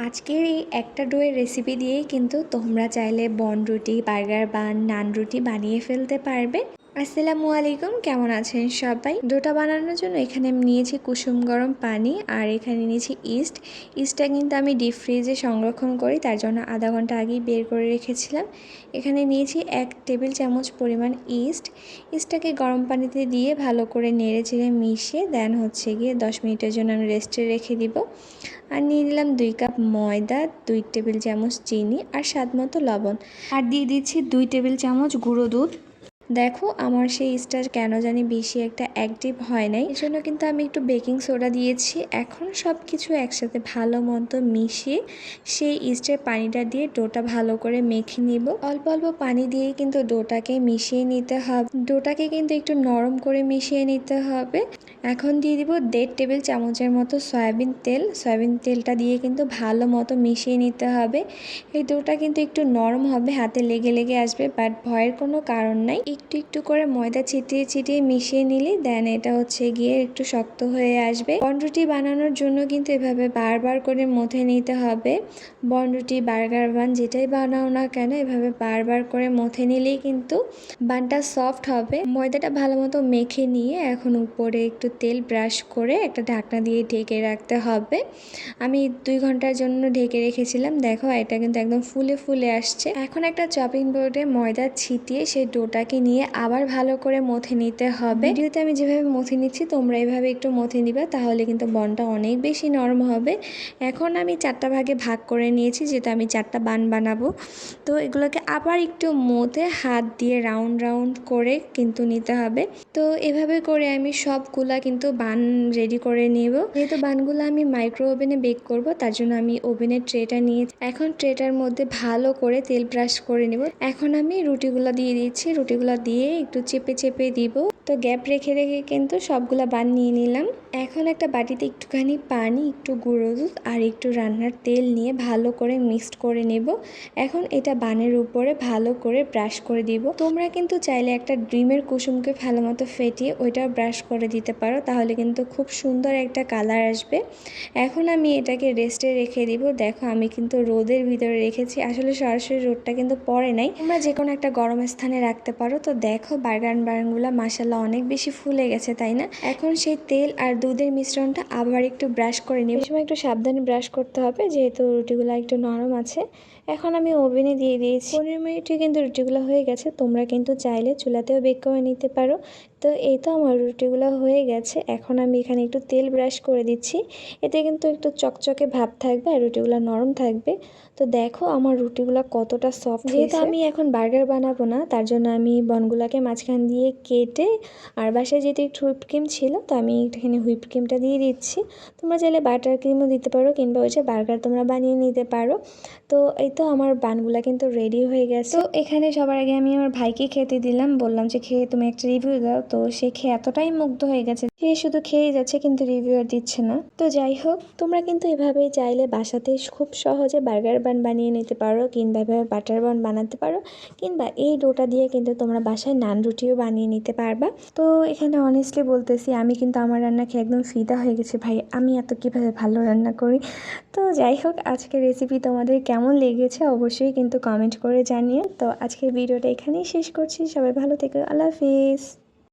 আজকের এই একটা ডোয়ের রেসিপি দিয়েই কিন্তু তোমরা চাইলে বন রুটি, বার্গার বান, নান রুটি বানিয়ে ফেলতে পারবে। আসসালামু আলাইকুম, কেমন আছেন সবাই? ডোটা বানানোর জন্য এখানে আমি নিয়েছি কুসুম গরম পানি আর এখানে নিয়েছি ইস্ট। ইস্টটা কিন্তু আমি ডিপ ফ্রিজে সংরক্ষণ করি, তার জন্য আধা ঘণ্টা আগেই বের করে রেখেছিলাম। এখানে নিয়েছি এক টেবিল চামচ পরিমাণ ইস্ট। ইস্টটাকে গরম পানিতে দিয়ে ভালো করে নেড়ে চেড়ে মিশিয়ে দেন হচ্ছে গিয়ে দশ মিনিটের জন্য আমি রেস্টে রেখে দিব। আর নিয়ে নিলাম দুই কাপ ময়দা, দুই টেবিল চামচ চিনি আর স্বাদ মতো লবণ। আর দিয়ে দিচ্ছি দুই টেবিল চামচ গুঁড়ো দুধ। দেখো আমার সেই স্টার কেন জানি বেশি একটা অ্যাক্টিভ হয় নাই। জন্য কিন্তু আমি একটু বেকিং সোডা দিয়েছি। এখন সব কিছু একসাথে ভালো মতো মিশিয়ে সেই ইস্টের পানিটা দিয়ে ডোটা ভালো করে মেখে নিব। অল্প অল্প পানি দিয়ে কিন্তু ডোটাকে মিশিয়ে নিতে হবে। ডোটাকে কিন্তু একটু নরম করে মিশিয়ে নিতে হবে। এখন দিয়ে দিব দেড় টেবিল চামচের মতো সয়াবিন তেল। সয়াবিন তেলটা দিয়ে কিন্তু ভালো মতো মিশিয়ে নিতে হবে। এই ডোটা কিন্তু একটু নরম হবে, হাতে লেগে লেগে আসবে বাট ভয়ের কোনো কারণ নাই। একটু একটু করে ময়দা ছিটিয়ে ছিটিয়ে মিশিয়ে নিলে দেন এটা হচ্ছে গিয়ে একটু শক্ত হয়ে আসবে। বনরুটি বানানোর জন্য কিন্তু এভাবে বারবার করে মথে নিতে হবে। বনরুটি, বার্গার বান যেটাই বানাও না কেন, এভাবে বারবার করে মথে নিলেই কিন্তু বানটা সফট হবে। ময়দাটা ভালো মতো মেখে নিয়ে এখন উপরে একটু তেল ব্রাশ করে একটা ঢাকনা দিয়ে ঢেকে রাখতে হবে। আমি দুই ঘণ্টার জন্য ঢেকে রেখেছিলাম। দেখো এটা কিন্তু একদম ফুলে ফুলে আসছে। এখন একটা চপিং বোর্ডে ময়দা ছিটিয়ে সেই ডোটাকে নিয়ে আবার ভালো করে মথে নিতে হবে। ভিডিওতে আমি যেভাবে মথে নিচ্ছি, তোমরা এভাবে একটু মথে নিবা, তাহলে কিন্তু বনটা অনেক বেশি নরম হবে। এখন আমি চারটা ভাগে ভাগ করে নিয়েছি যেহেতু আমি চারটা বান বানাবো। তো এগুলোকে আবার একটু মথে হাত দিয়ে রাউন্ড রাউন্ড করে কিন্তু নিতে হবে। তো এভাবে করে আমি সবগুলা কিন্তু বান রেডি করে নেব। যেহেতু বানগুলো আমি মাইক্রো ওভেনে বেক করব, তার জন্য আমি ওভেনের ট্রেটা নিয়ে এখন ট্রেটার মধ্যে ভালো করে তেল ব্রাশ করে নেব। এখন আমি রুটিগুলো দিয়ে দিচ্ছি, রুটিগুলো দিয়ে একটু চেপে চেপে দিব। তো গ্যাপ রেখে রেখে কিন্তু সবগুলো বান নিয়ে নিলাম। এখন একটা বাটিতে একটুখানি পানি, একটু গুঁড়ো দুধ আর একটু রান্নার তেল নিয়ে ভালো করে মিক্সড করে নেব। এখন এটা বানের উপরে ভালো করে ব্রাশ করে দিব। তোমরা কিন্তু চাইলে একটা ডিমের কুসুমকে ভালো মতো ফেটিয়ে ওইটাও ব্রাশ করে দিতে পারো, তাহলে কিন্তু খুব সুন্দর একটা কালার আসবে। এখন আমি এটাকে রেস্টে রেখে দিব। দেখো আমি কিন্তু রোদের ভিতরে রেখেছি, আসলে সরাসরি রোদটা কিন্তু পড়ে নাই। তোমরা যে কোনো একটা গরম স্থানে রাখতে পারো। তো দেখো বার্গার বার্গানগুলো মাসাল্লাহ অনেক বেশি ফুলে গেছে, তাই না? এখন সেই তেল আর দুধের মিশ্রণটা আবার একটু ব্রাশ করে নিই সময় একটু সাবধানে ব্রাশ করতে হবে, যেহেতু রুটিগুলো একটু নরম আছে। এখন আমি ওভেনে দিয়ে দিয়েছি। পনেরো মিনিটে কিন্তু রুটিগুলো হয়ে গেছে তোমরা কিন্তু চাইলে চুলাতেও বেক করে নিতে পারো। তো এই তো আমার রুটিগুলো হয়ে গেছে এখন আমি এখানে একটু তেল ব্রাশ করে দিচ্ছি। এতে কিন্তু একটু চকচকে ভাব থাকবে আর রুটিগুলো নরম থাকবে। তো দেখো আমার রুটিগুলো কতটা সফট যেহেতু আমি এখন বার্গার বানাবো না তার জন্য আমি বনগুলাকে মাঝখান দিয়ে কেটে আর বাসায় যেহেতু একটু হুইপ ক্রিম ছিল তো আমি এখানে হুইপ ক্রিমটা দিয়ে দিচ্ছি। তোমরা চাইলে বাটার ক্রিমও দিতে পারো কিংবা ওই যে বার্গার তোমরা বানিয়ে নিতে পারো। তো এই তো আমার বানগুলা কিন্তু রেডি হয়ে গেছে। তো এখানে সবার আগে আমি আমার ভাইকে খেতে দিলাম। বললাম যে, খেয়ে তুমি একটা রিভিউ দাও। তো সে খেয়ে এতটাই মুগ্ধ হয়ে গেছে সে শুধু খেয়েই যাচ্ছে কিন্তু রিভিউ আর দিচ্ছে না। তো যাই হোক, তোমরা কিন্তু এভাবেই চাইলে বাসাতে খুব সহজে বার্গার বান বানিয়ে নিতে পারো কিংবা এভাবে বাটার বান বানাতে পারো কিংবা এই ডোটা দিয়ে কিন্তু তোমরা বাসায় নান রুটিও বানিয়ে নিতে পারবা। তো এখানে অনেস্টলি বলতেছি, আমি কিন্তু আমার রান্না খেয়ে একদম ফিদা হয়ে গেছে ভাই। আমি এত কীভাবে ভালো রান্না করি? তো যাই হোক, আজকের রেসিপি তোমাদের কেমন লেগেছে অবশ্যই কিন্তু কমেন্ট করে জানিয়ে তো আজকের ভিডিওটা এখানেই শেষ করছি। সবাই ভালো থেকে। আল্লাহ হাফিজ।